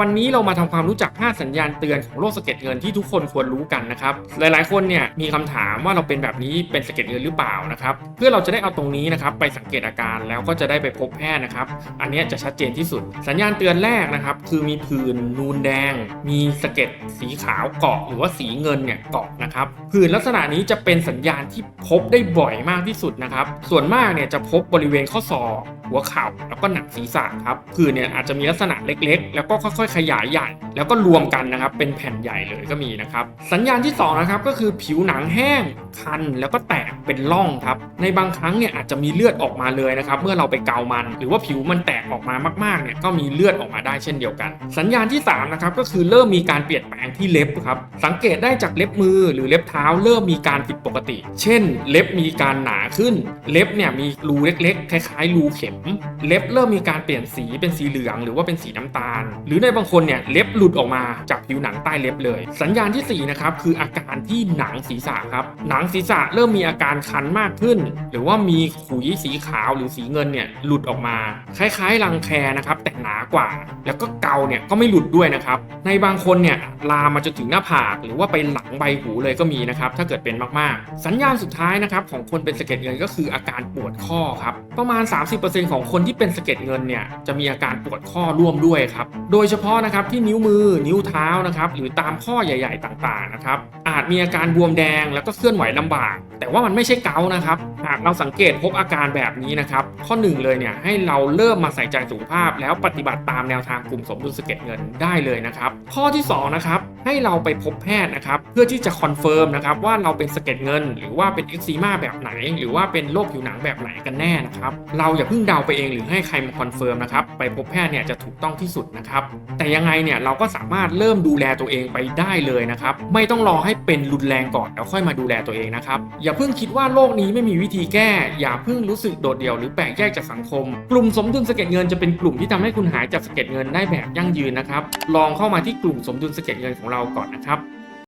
วันนี้เรามาทำความรู้จัก 5 สัญญาณเตือนของโรคสะเก็ดเงินที่ทุกคนควรรู้กันนะครับ หลายๆ คนเนี่ยมีคำถามว่าเราเป็นแบบนี้เป็นสะเก็ดเงินหรือเปล่านะครับ เพื่อเราจะได้เอาตรงนี้นะครับไปสังเกตอาการแล้วก็จะได้ไปพบแพทย์นะครับ อันนี้จะชัดเจนที่สุด สัญญาณเตือนแรกนะครับ คือมีผื่นนูนแดง มีสะเก็ดสีขาวเกาะหรือว่าสีเงินเนี่ยเกาะนะครับ ผื่นลักษณะนี้จะเป็นสัญญาณที่พบได้บ่อยมากที่สุดนะครับ ส่วนมากเนี่ยจะพบบริเวณข้อศอกหัวเข่าแล้วก็หนังศีรษะครับผื่นเนี่ยอาจจะมีลักษณะเล็ก ๆ แล้วก็ค่อยๆ ขยายใหญ่ แล้วก็รวมกันนะครับเป็นแผ่นใหญ่เลยก็มีนะครับสัญญาณที่สองนะครับก็คือผิวหนังแห้งคันแล้วก็แตกเป็นร่องครับ ในบางครั้งเนี่ยอาจจะมีเลือดออกมาเลยนะครับ เมื่อเราไปเกามัน หรือว่าผิวมันแตกออกมามากๆเนี่ยก็มีเลือดออกมาได้เช่นเดียวกัน สัญญาณที่สามนะครับก็คือเริ่มมีการเปลี่ยนแปลงที่เล็บครับสังเกตได้จากเล็บมือหรือเล็บเท้า เริ่มมีการผิดปกติ เช่น เล็บมีการหนาขึ้น เล็บเนี่ยมีรูเล็กๆคล้ายๆรูเข็ม เล็บเริ่มมีการเปลี่ยนสีเป็นสีเหลือง หรือว่าเป็นสีน้ำตาล หรือในบางคนเนี่ยเล็บหลุดออกมาจากผิวหนังใต้เล็บเลย สัญญาณที่สี่นะครับคืออาการที่หนังศีรษะครับหนังงศีรษะเริ่มมีอาการคันมากขึ้น หรือว่ามีขุยสีขาวหรือสีเงินเนี่ยหลุดออกมา คล้ายๆรังแคนะครับแต่หนากว่า แล้วก็เกาเนี่ยก็ไม่หลุดด้วยนะครับ ในบางคนเนี่ยลามมาจนถึงหน้าผาก หรือว่าไปหลังใบหูเลยก็มีนะครับถ้าเกิดเป็นมากๆ สัญญาณสุดท้ายนะครับของคนเป็นสะเก็ดเงินก็คืออาการปวดข้อครับประมาณ 30%ของคนที่เป็นสะเก็ดเงินเนี่ยจะมีอาการปวดข้อร่วมด้วยครับโดยเฉพาะนะครับที่นิ้วมือนิ้วเท้านะครับหรือตามข้อใหญ่ ๆ ต่างๆนะครับอาจมีอาการบวมแดงแล้วก็เคลื่อนไหวลำบาก แต่ว่ามันไม่ใช่เกาต์นะครับ หากเราสังเกตพบอาการแบบนี้นะครับ ข้อหนึ่งเลยเนี่ยให้เราเริ่มมาใส่ใจสุขภาพ แล้วปฏิบัติตามแนวทางกลุ่มสมดุลสะเก็ดเงินได้เลยนะครับ ข้อที่สองนะครับให้เราไปพบแพทย์นะครับเพื่อที่จะคอนเฟิร์มนะครับว่าเราเป็นสะเก็ดเงิน หรือว่าเป็นเอ็กซีมาแบบไหน หรือว่าเป็นโรคผิวหนังแบบไหนกันแน่นะครับเราอย่าเพิ่งเดาไปเองหรือให้ใครมาคอนเฟิร์มนะครับไปพบแพทย์เนี่ยจะถูกต้องที่สุดนะครับแต่ยังไงเนี่ยเราก็สามารถเริ่มดูแลตัวเองไปได้เลยนะครับไม่ต้องรอให้เป็นรุนแรงก่อนแล้วค่อยมาดูแลตัวเองนะครับ อย่าเพิ่งคิดว่าโลกนี้ไม่มีวิธีแก้ อย่าเพิ่งรู้สึกโดดเดี่ยวหรือแปลกแยกจากสังคม กลุ่มสมดุลสะเก็ดเงินจะเป็นกลุ่มที่ทำให้คุณหายจากสะเก็ดเงินได้แบบยั่งยืนนะครับ ลองเข้ามาที่กลุ่มสมดุลสะเก็ดเงินของเราก่อนนะครับ